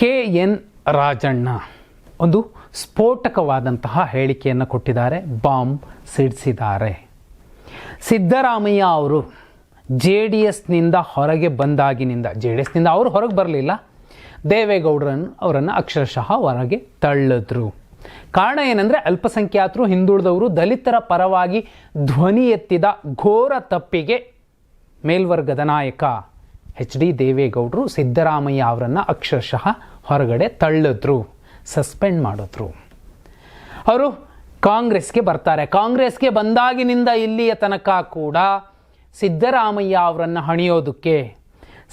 K N Rajanna ಒಂದು ಸ್ಫೋಟಕವಾದಂತಹ ಹೇಳಿಕೆಯನ್ನು ಕೊಟ್ಟಿದ್ದಾರೆ, ಬಾಂಬ್ ಸಿಡಿಸಿದ್ದಾರೆ. ಸಿದ್ದರಾಮಯ್ಯ ಅವರು ಜೆ ಡಿ ಎಸ್ನಿಂದ ಹೊರಗೆ ಬಂದಾಗಿನಿಂದ, ಜೆ ಡಿ ಎಸ್ನಿಂದ ಅವರು ಹೊರಗೆ ಬರಲಿಲ್ಲ ದೇವೇಗೌಡರನ್ನು ಅವರನ್ನು ಅಕ್ಷರಶಃ ಹೊರಗೆ ತಳ್ಳಿದ್ರು. ಕಾರಣ ಏನಂದರೆ ಅಲ್ಪಸಂಖ್ಯಾತರು, ಹಿಂದುಳಿದವರು, ದಲಿತರ ಪರವಾಗಿ ಧ್ವನಿ ಎತ್ತಿದ ಘೋರ ತಪ್ಪಿಗೆ ಮೇಲ್ವರ್ಗದ ನಾಯಕ. ಎಚ್ ಡಿ ದೇವೇಗೌಡರು ಸಿದ್ದರಾಮಯ್ಯ ಅವರನ್ನು ಅಕ್ಷರಶಃ ಹೊರಗಡೆ ತಳ್ಳಿದ್ರು, ಸಸ್ಪೆಂಡ್ ಮಾಡಿದ್ರು. ಅವರು ಕಾಂಗ್ರೆಸ್ಗೆ ಬರ್ತಾರೆ. ಕಾಂಗ್ರೆಸ್ಗೆ ಬಂದಾಗಿನಿಂದ ಇಲ್ಲಿಯ ತನಕ ಕೂಡ ಸಿದ್ದರಾಮಯ್ಯ ಅವರನ್ನು ಹಣಿಯೋದಕ್ಕೆ,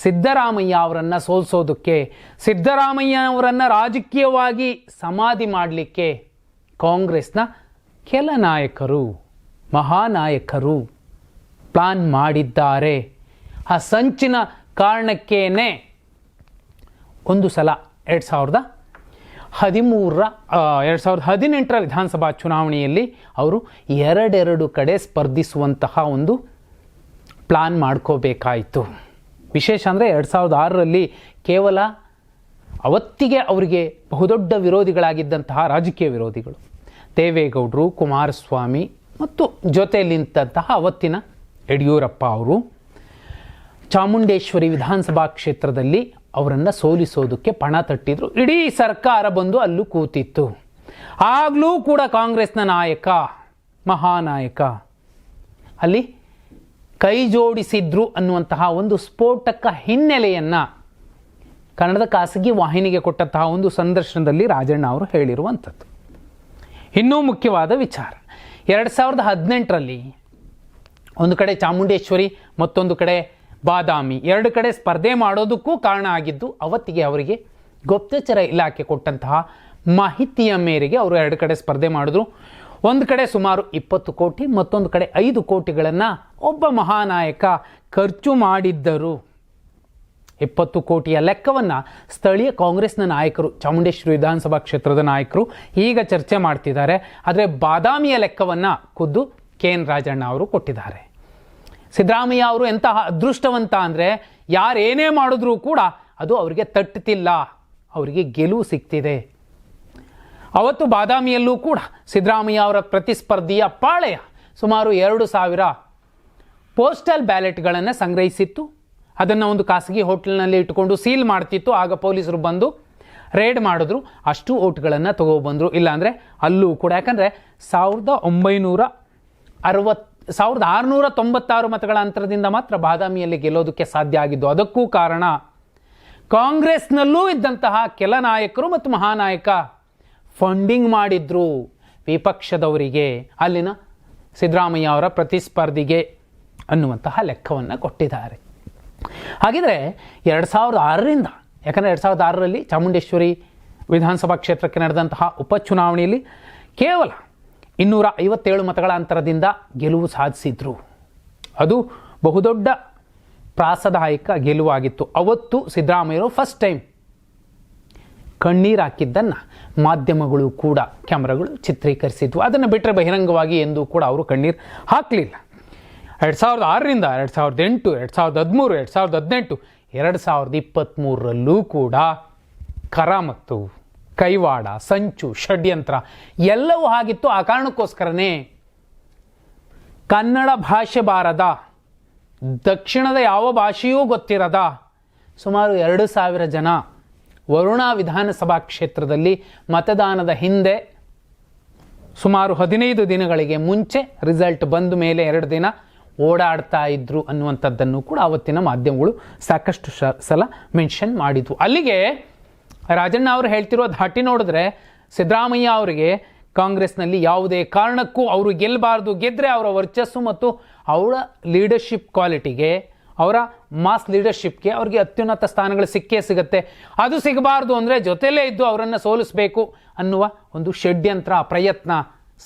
ಸಿದ್ದರಾಮಯ್ಯ ಅವರನ್ನು ಸೋಲಿಸೋದಕ್ಕೆ, ಸಿದ್ದರಾಮಯ್ಯ ಅವರನ್ನು ರಾಜಕೀಯವಾಗಿ ಸಮಾಧಿ ಮಾಡಲಿಕ್ಕೆ ಕಾಂಗ್ರೆಸ್ನ ಕೆಲ ನಾಯಕರು, ಮಹಾನಾಯಕರು ಪ್ಲಾನ್ ಮಾಡಿದ್ದಾರೆ. ಆ ಸಂಚಿನ ಕಾರಣಕ್ಕೇನೆ ಒಂದು ಸಲ ಎರಡು ಸಾವಿರದ ಹದಿಮೂರರ ಎರಡು ಸಾವಿರದ ಹದಿನೆಂಟರ ವಿಧಾನಸಭಾ ಚುನಾವಣೆಯಲ್ಲಿ ಅವರು ಎರಡೆರಡು ಕಡೆ ಸ್ಪರ್ಧಿಸುವಂತಹ ಒಂದು ಪ್ಲಾನ್ ಮಾಡ್ಕೋಬೇಕಾಯಿತು. ವಿಶೇಷ ಅಂದರೆ ಎರಡು ಸಾವಿರದ ಆರರಲ್ಲಿ ಕೇವಲ ಅವತ್ತಿಗೆ ಅವರಿಗೆ ಬಹುದೊಡ್ಡ ವಿರೋಧಿಗಳಾಗಿದ್ದಂತಹ ರಾಜಕೀಯ ವಿರೋಧಿಗಳು ದೇವೇಗೌಡರು, ಕುಮಾರಸ್ವಾಮಿ ಮತ್ತು ನಿಂತಹ ಅವತ್ತಿನ ಯಡಿಯೂರಪ್ಪ ಅವರು ಚಾಮುಂಡೇಶ್ವರಿ ವಿಧಾನಸಭಾ ಕ್ಷೇತ್ರದಲ್ಲಿ ಅವರನ್ನು ಸೋಲಿಸೋದಕ್ಕೆ ಪಣ ತಟ್ಟಿದ್ರು. ಇಡೀ ಸರ್ಕಾರ ಬಂದು ಅಲ್ಲೂ ಕೂತಿತ್ತು. ಆಗಲೂ ಕೂಡ ಕಾಂಗ್ರೆಸ್ನ ನಾಯಕ, ಮಹಾನಾಯಕ ಅಲ್ಲಿ ಕೈ ಜೋಡಿಸಿದ್ರು ಅನ್ನುವಂತಹ ಒಂದು ಸ್ಫೋಟಕ ಹಿನ್ನೆಲೆಯನ್ನು ಕನ್ನಡದ ಖಾಸಗಿ ವಾಹಿನಿಗೆ ಕೊಟ್ಟಂತಹ ಒಂದು ಸಂದರ್ಶನದಲ್ಲಿ ರಾಜಣ್ಣ ಅವರು ಹೇಳಿರುವಂಥದ್ದು. ಇನ್ನೂ ಮುಖ್ಯವಾದ ವಿಚಾರ. ಎರಡು ಸಾವಿರದ ಹದಿನೆಂಟರಲ್ಲಿ ಒಂದು ಕಡೆ ಚಾಮುಂಡೇಶ್ವರಿ, ಮತ್ತೊಂದು ಕಡೆ ಬಾದಾಮಿ. ಎರಡು ಕಡೆ ಸ್ಪರ್ಧೆ ಮಾಡೋದಕ್ಕೂ ಕಾರಣ ಆಗಿದ್ದು ಅವತ್ತಿಗೆ ಅವರಿಗೆ ಗುಪ್ತಚರ ಇಲಾಖೆ ಕೊಟ್ಟಂತಹ ಮಾಹಿತಿಯ ಮೇರೆಗೆ ಅವರು ಎರಡು ಕಡೆ ಸ್ಪರ್ಧೆ ಮಾಡಿದ್ರು. ಒಂದು ಕಡೆ ಸುಮಾರು ಇಪ್ಪತ್ತು ಕೋಟಿ, ಮತ್ತೊಂದು ಕಡೆ ಐದು ಕೋಟಿಗಳನ್ನು ಒಬ್ಬ ಮಹಾನಾಯಕ ಖರ್ಚು ಮಾಡಿದ್ದರು. ಇಪ್ಪತ್ತು ಕೋಟಿಯ ಲೆಕ್ಕವನ್ನು ಸ್ಥಳೀಯ ಕಾಂಗ್ರೆಸ್ನ ನಾಯಕರು, ಚಾಮುಂಡೇಶ್ವರಿ ವಿಧಾನಸಭಾ ಕ್ಷೇತ್ರದ ನಾಯಕರು ಈಗ ಚರ್ಚೆ ಮಾಡ್ತಿದ್ದಾರೆ. ಆದರೆ ಬಾದಾಮಿಯ ಲೆಕ್ಕವನ್ನು ಖುದ್ದು ಕೆ ಎನ್ ರಾಜಣ್ಣ ಅವರು ಕೊಟ್ಟಿದ್ದಾರೆ. ಸಿದ್ದರಾಮಯ್ಯ ಅವರು ಎಂತಹ ಅದೃಷ್ಟವಂತ ಅಂದರೆ ಯಾರೇನೇ ಮಾಡಿದ್ರೂ ಕೂಡ ಅದು ಅವರಿಗೆ ತಟ್ಟುತ್ತಿಲ್ಲ ಅವರಿಗೆ ಗೆಲುವು ಸಿಗ್ತಿದೆ ಅವತ್ತು ಬಾದಾಮಿಯಲ್ಲೂ ಕೂಡ ಸಿದ್ದರಾಮಯ್ಯ ಅವರ ಪ್ರತಿಸ್ಪರ್ಧಿಯ ಪಾಳೆಯ ಸುಮಾರು ಎರಡು ಸಾವಿರ ಪೋಸ್ಟಲ್ ಬ್ಯಾಲೆಟ್ಗಳನ್ನು ಸಂಗ್ರಹಿಸಿತ್ತು. ಅದನ್ನು ಒಂದು ಖಾಸಗಿ ಹೋಟೆಲ್ನಲ್ಲಿ ಇಟ್ಟುಕೊಂಡು ಸೀಲ್ ಮಾಡ್ತಿತ್ತು. ಆಗ ಪೊಲೀಸರು ಬಂದು ರೇಡ್ ಮಾಡಿದ್ರು. ಅಷ್ಟು ಓಟ್ಗಳನ್ನು ತಗೊಬಂದರು. ಇಲ್ಲಾಂದರೆ ಅಲ್ಲೂ ಕೂಡ ಯಾಕಂದರೆ ಸಾವಿರದ ಒಂಬೈನೂರ ಅರವತ್ತು ಸಾವಿರದ ಆರುನೂರ ತೊಂಬತ್ತಾರು ಮತಗಳ ಅಂತರದಿಂದ ಮಾತ್ರ ಬಾದಾಮಿಯಲ್ಲಿ ಗೆಲ್ಲೋದಕ್ಕೆ ಸಾಧ್ಯ ಆಗಿದ್ದು ಅದಕ್ಕೂ ಕಾರಣ ಕಾಂಗ್ರೆಸ್ನಲ್ಲೂ ಇದ್ದಂತಹ ಕೆಲ ನಾಯಕರು ಮತ್ತು ಮಹಾನಾಯಕ ಫಂಡಿಂಗ್ ಮಾಡಿದ್ರು ವಿಪಕ್ಷದವರಿಗೆ. ಅಲ್ಲಿನ ಸಿದ್ದರಾಮಯ್ಯ ಅವರ ಪ್ರತಿಸ್ಪರ್ಧಿಗೆ ಅನ್ನುವಂತಹ ಲೆಕ್ಕವನ್ನು ಕೊಟ್ಟಿದ್ದಾರೆ. ಹಾಗಿದ್ರೆ ಎರಡು ಸಾವಿರದ ಆರರಿಂದ, ಯಾಕಂದರೆ ಎರಡು ಸಾವಿರದ ಆರರಲ್ಲಿ ಚಾಮುಂಡೇಶ್ವರಿ ವಿಧಾನಸಭಾ ಕ್ಷೇತ್ರಕ್ಕೆ ನಡೆದಂತಹ ಉಪಚುನಾವಣೆಯಲ್ಲಿ ಕೇವಲ ಇನ್ನೂರ ಐವತ್ತೇಳು ಮತಗಳ ಅಂತರದಿಂದ ಗೆಲುವು ಸಾಧಿಸಿದ್ರು. ಅದು ಬಹುದೊಡ್ಡ ಪ್ರಾಸದಾಯಕ ಗೆಲುವಾಗಿತ್ತು ಅವತ್ತು ಸಿದ್ದರಾಮಯ್ಯರು ಫಸ್ಟ್ ಟೈಮ್ ಕಣ್ಣೀರು ಹಾಕಿದ್ದನ್ನು ಮಾಧ್ಯಮಗಳು ಕೂಡ, ಕ್ಯಾಮ್ರಾಗಳು ಚಿತ್ರೀಕರಿಸಿದ್ವು. ಅದನ್ನು ಬಿಟ್ಟರೆ ಬಹಿರಂಗವಾಗಿ ಎಂದೂ ಕೂಡ ಅವರು ಕಣ್ಣೀರು ಹಾಕಲಿಲ್ಲ. ಎರಡು ಸಾವಿರದ ಆರರಿಂದ ಎರಡು ಸಾವಿರದ ಎಂಟು, ಎರಡು ಸಾವಿರದ ಹದಿಮೂರು, ಎರಡು ಸಾವಿರದ ಹದಿನೆಂಟು, ಎರಡು ಸಾವಿರದ ಇಪ್ಪತ್ತ್ಮೂರರಲ್ಲೂ ಕೂಡ ಕರಾಮತ್ತು. ಕೈವಾಡ, ಸಂಚು, ಷಡ್ಯಂತ್ರ ಎಲ್ಲವೂ ಆಗಿತ್ತು ಆ ಕಾರಣಕ್ಕೋಸ್ಕರನೇ ಕನ್ನಡ ಭಾಷೆ ಬಾರದ, ದಕ್ಷಿಣದ ಯಾವ ಭಾಷೆಯೂ ಗೊತ್ತಿರದ ಸುಮಾರು ಎರಡು ಸಾವಿರ ಜನ ವರುಣಾ ವಿಧಾನಸಭಾ ಕ್ಷೇತ್ರದಲ್ಲಿ ಮತದಾನದ ಹಿಂದೆ ಸುಮಾರು ಹದಿನೈದು ದಿನಗಳಿಗೆ ಮುಂಚೆ ರಿಸಲ್ಟ್ ಬಂದ ಮೇಲೆ ಎರಡು ದಿನ ಓಡಾಡ್ತಾ ಇದ್ರು ಅನ್ನುವಂಥದ್ದನ್ನು ಕೂಡ ಅವತ್ತಿನ ಮಾಧ್ಯಮಗಳು ಸಾಕಷ್ಟು ಸಲ ಮೆನ್ಷನ್ ಮಾಡಿದ್ವು. ಅಲ್ಲಿಗೆ ರಾಜಣ್ಣ ಅವರು ಹೇಳ್ತಿರೋ ಧಾಟಿ ನೋಡಿದ್ರೆ ಸಿದ್ದರಾಮಯ್ಯ ಅವರಿಗೆ ಕಾಂಗ್ರೆಸ್ನಲ್ಲಿ ಯಾವುದೇ ಕಾರಣಕ್ಕೂ ಅವರು ಗೆಲ್ಲಬಾರ್ದು ಗೆದ್ದರೆ ಅವರ ವರ್ಚಸ್ಸು ಮತ್ತು ಅವರ ಲೀಡರ್ಶಿಪ್ ಕ್ವಾಲಿಟಿಗೆ ಅವರ ಮಾಸ್ ಲೀಡರ್ಶಿಪ್ಗೆ ಅವ್ರಿಗೆ ಅತ್ಯುನ್ನತ ಸ್ಥಾನಗಳು ಸಿಕ್ಕೇ ಸಿಗುತ್ತೆ. ಅದು ಸಿಗಬಾರ್ದು ಅಂದರೆ ಜೊತೆಲೇ ಇದ್ದು ಅವರನ್ನು ಸೋಲಿಸಬೇಕು ಅನ್ನುವ ಒಂದು ಷಡ್ಯಂತ್ರ, ಪ್ರಯತ್ನ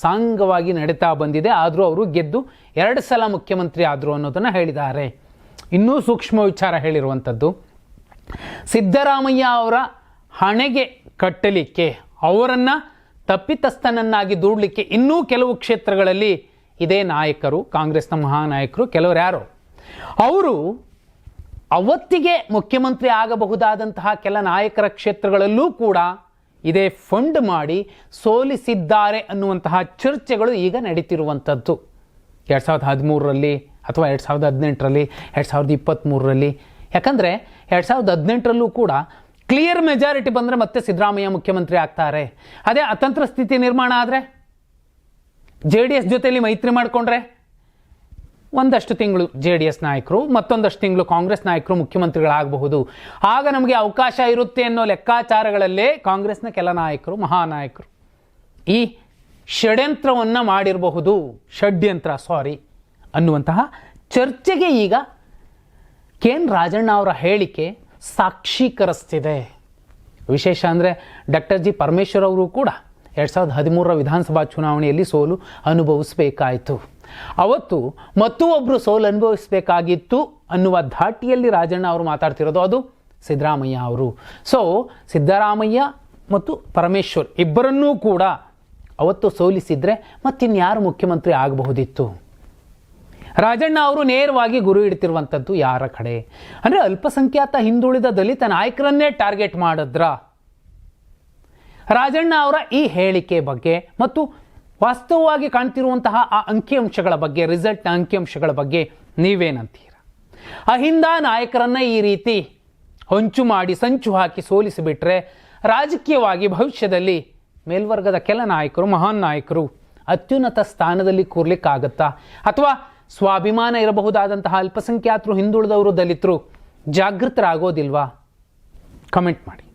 ಸಾಂಗವಾಗಿ ನಡೀತಾ ಬಂದಿದೆ. ಆದರೂ ಅವರು ಗೆದ್ದು ಎರಡು ಸಲ ಮುಖ್ಯಮಂತ್ರಿ ಆದರು ಅನ್ನೋದನ್ನು ಹೇಳಿದ್ದಾರೆ. ಇನ್ನೂ ಸೂಕ್ಷ್ಮ ವಿಚಾರ ಹೇಳಿರುವಂಥದ್ದು ಸಿದ್ದರಾಮಯ್ಯ ಅವರ ಹಣೆಗೆ ಕಟ್ಟಲಿಕ್ಕೆ, ಅವರನ್ನು ತಪ್ಪಿತಸ್ಥನನ್ನಾಗಿ ದೂಡಲಿಕ್ಕೆ ಇನ್ನೂ ಕೆಲವು ಕ್ಷೇತ್ರಗಳಲ್ಲಿ ಇದೇ ನಾಯಕರು, ಕಾಂಗ್ರೆಸ್ನ ಮಹಾನಾಯಕರು, ಕೆಲವರು ಯಾರು? ಅವರು ಅವತ್ತಿಗೆ ಮುಖ್ಯಮಂತ್ರಿ ಆಗಬಹುದಾದಂತಹ ಕೆಲ ನಾಯಕರ ಕ್ಷೇತ್ರಗಳಲ್ಲೂ ಕೂಡ ಇದೇ ಫಂಡ್ ಮಾಡಿ ಸೋಲಿಸಿದ್ದಾರೆ ಅನ್ನುವಂತಹ ಚರ್ಚೆಗಳು ಈಗ ನಡೀತಿರುವಂಥದ್ದು. ಎರಡು ಸಾವಿರದ ಹದಿಮೂರರಲ್ಲಿ ಅಥವಾ ಎರಡು ಸಾವಿರದ ಹದಿನೆಂಟರಲ್ಲಿ, ಎರಡು ಸಾವಿರದ ಇಪ್ಪತ್ತ್ಮೂರರಲ್ಲಿ ಯಾಕಂದರೆ ಎರಡು ಸಾವಿರದ ಹದಿನೆಂಟರಲ್ಲೂ ಕೂಡ ಕ್ಲಿಯರ್ ಮೆಜಾರಿಟಿ ಬಂದರೆ ಮತ್ತೆ ಸಿದ್ದರಾಮಯ್ಯ ಮುಖ್ಯಮಂತ್ರಿ ಆಗ್ತಾರೆ. ಅದೇ ಅತಂತ್ರ ಸ್ಥಿತಿ ನಿರ್ಮಾಣ ಆದರೆ? ಜೆ ಡಿ ಎಸ್ ಜೊತೆಯಲ್ಲಿ ಮೈತ್ರಿ ಮಾಡಿಕೊಂಡ್ರೆ? ಒಂದಷ್ಟು ತಿಂಗಳು ಜೆ ಡಿ ಎಸ್ ನಾಯಕರು, ಮತ್ತೊಂದಷ್ಟು ತಿಂಗಳು ಕಾಂಗ್ರೆಸ್ ನಾಯಕರು ಮುಖ್ಯಮಂತ್ರಿಗಳಾಗಬಹುದು. ಆಗ ನಮಗೆ ಅವಕಾಶ ಇರುತ್ತೆ ಅನ್ನೋ ಲೆಕ್ಕಾಚಾರಗಳಲ್ಲೇ ಕಾಂಗ್ರೆಸ್ನ ಕೆಲ ನಾಯಕರು, ಮಹಾನಾಯಕರು. ಈ ಷಡ್ಯಂತ್ರವನ್ನು ಮಾಡಿರಬಹುದು. ಷಡ್ಯಂತ್ರ ಸಾರಿ ಅನ್ನುವಂತಹ ಚರ್ಚೆಗೆ ಈಗ ಕೆ ಎನ್ ರಾಜಣ್ಣ ಅವರ ಹೇಳಿಕೆ ಸಾಕ್ಷೀಕರಿಸ್ತಿದೆ. ವಿಶೇಷ ಅಂದರೆ ಡಾಕ್ಟರ್ ಜಿ ಪರಮೇಶ್ವರ್ ಅವರು ಕೂಡ ಎರಡು ಸಾವಿರದ ಹದಿಮೂರರ ವಿಧಾನಸಭಾ ಚುನಾವಣೆಯಲ್ಲಿ ಸೋಲು ಅನುಭವಿಸಬೇಕಾಯಿತು. ಅವತ್ತು ಮತ್ತೂ ಒಬ್ಬರು ಸೋಲು ಅನುಭವಿಸಬೇಕಾಗಿತ್ತು ಅನ್ನುವ ಧಾಟಿಯಲ್ಲಿ ರಾಜಣ್ಣ ಅವರು ಮಾತಾಡ್ತಿರೋದು ಅದು ಸಿದ್ದರಾಮಯ್ಯ ಅವರು. ಸೊ ಸಿದ್ದರಾಮಯ್ಯ ಮತ್ತು ಪರಮೇಶ್ವರ್ ಇಬ್ಬರನ್ನೂ ಕೂಡ ಅವತ್ತು ಸೋಲಿಸಿದರೆ ಮತ್ತಿನ್ಯಾರು ಮುಖ್ಯಮಂತ್ರಿ ಆಗಬಹುದಿತ್ತು? ರಾಜಣ್ಣ ಅವರು ನೇರವಾಗಿ ಗುರು ಇಡ್ತಿರುವಂಥದ್ದು ಯಾರ ಕಡೆ? ಅಂದರೆ ಅಲ್ಪಸಂಖ್ಯಾತ ಹಿಂದುಳಿದ ದಲಿತ ನಾಯಕರನ್ನೇ ಟಾರ್ಗೆಟ್ ಮಾಡಿದ್ರ? ರಾಜಣ್ಣ ಅವರ ಈ ಹೇಳಿಕೆ ಬಗ್ಗೆ ಮತ್ತು ವಾಸ್ತವವಾಗಿ ಕಾಣ್ತಿರುವಂತಹ ಆ ಅಂಕಿಅಂಶಗಳ ಬಗ್ಗೆ ರಿಸಲ್ಟ್ನ ಅಂಕಿಅಂಶಗಳ ಬಗ್ಗೆ ನೀವೇನಂತೀರ? ಅಹಿಂದ ನಾಯಕರನ್ನ ಈ ರೀತಿ ಹೊಂಚು ಮಾಡಿ, ಸಂಚು ಹಾಕಿ ಸೋಲಿಸಿಬಿಟ್ರೆ ರಾಜಕೀಯವಾಗಿ ಭವಿಷ್ಯದಲ್ಲಿ ಮೇಲ್ವರ್ಗದ ಕೆಲ ನಾಯಕರು, ಮಹಾನ್ ನಾಯಕರು ಅತ್ಯುನ್ನತ ಸ್ಥಾನದಲ್ಲಿ ಕೂರ್ಲಿಕ್ಕಾಗತ್ತಾ? ಅಥವಾ ಸ್ವಾಭಿಮಾನ ಇರಬಹುದಾದಂತಹ ಅಲ್ಪಸಂಖ್ಯಾತರು ಹಿಂದುಳಿದವರು ದಲಿತರು ಜಾಗೃತರಾಗೋದಿಲ್ವಾ? ಕಮೆಂಟ್ ಮಾಡಿ.